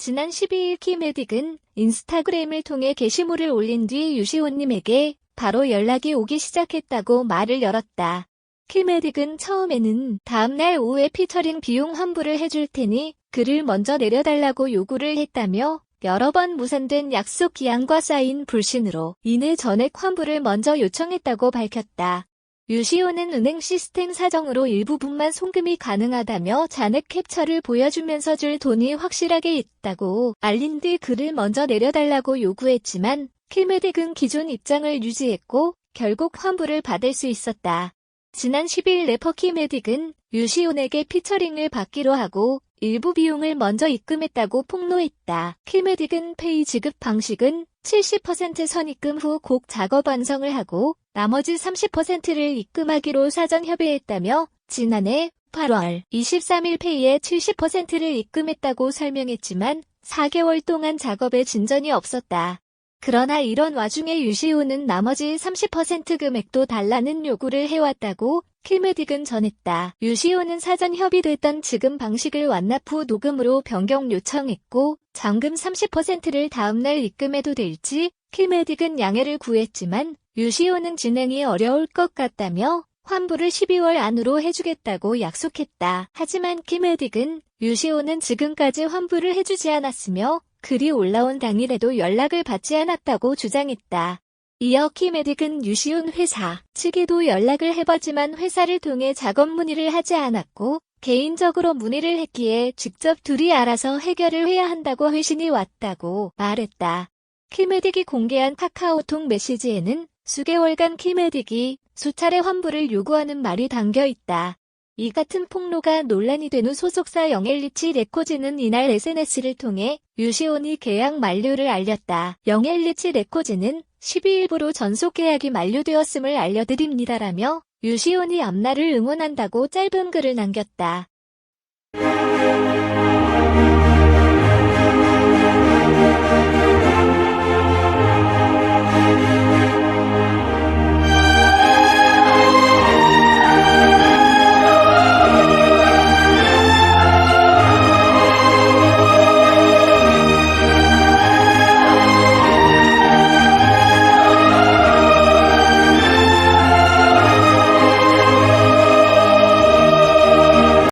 지난 12일 키메딕은 인스타그램을 통해 게시물을 올린 뒤 유시온님에게 바로 연락이 오기 시작했다고 말을 열었다. 키메딕은 처음에는 다음날 오후에 피처링 비용 환불을 해줄 테니 글을 먼저 내려달라고 요구를 했다며 여러 번 무산된 약속 기한과 쌓인 불신으로 인해 전액 환불을 먼저 요청했다고 밝혔다. 유시오는 은행 시스템 사정으로 일부분만 송금이 가능하다며 잔액 캡처를 보여주면서 줄 돈이 확실하게 있다고 알린 뒤 글을 먼저 내려달라고 요구했지만 킬메딕은 기존 입장을 유지했고 결국 환불을 받을 수 있었다. 지난 10일 래퍼 키메딕은 유시온에게 피처링을 받기로 하고 일부 비용을 먼저 입금했다고 폭로했다. 킬메딕은 페이 지급 방식은 70% 선입금 후 곡 작업 완성을 하고 나머지 30%를 입금하기로 사전 협의했다며 지난해 8월 23일 페이에 70%를 입금했다고 설명했지만 4개월 동안 작업에 진전이 없었다. 그러나 이런 와중에 유시우는 나머지 30% 금액도 달라는 요구를 해왔다고 킬메딕은 전했다. 유시우는 사전 협의됐던 지금 방식을 완납 후 녹음으로 변경 요청했고 잔금 30%를 다음날 입금해도 될지 킬메딕은 양해를 구했지만 유시우는 진행이 어려울 것 같다며 환불을 12월 안으로 해주겠다고 약속했다. 하지만 킬메딕은 유시오는 지금까지 환불을 해주지 않았으며 글이 올라온 당일에도 연락을 받지 않았다고 주장했다. 이어 키메딕은 유시온 회사 측에도 연락을 해봤지만 회사를 통해 작업 문의를 하지 않았고 개인적으로 문의를 했기에 직접 둘이 알아서 해결을 해야 한다고 회신이 왔다고 말했다. 키메딕이 공개한 카카오톡 메시지에는 수개월간 키메딕이 수차례 환불을 요구하는 말이 담겨 있다. 이 같은 폭로가 논란이 된 후 소속사 영엘리치 레코즈는 이날 SNS를 통해 유시온이 계약 만료를 알렸다. 영엘리치 레코즈는 12일부로 전속 계약이 만료되었음을 알려드립니다라며 유시온이 앞날을 응원한다고 짧은 글을 남겼다.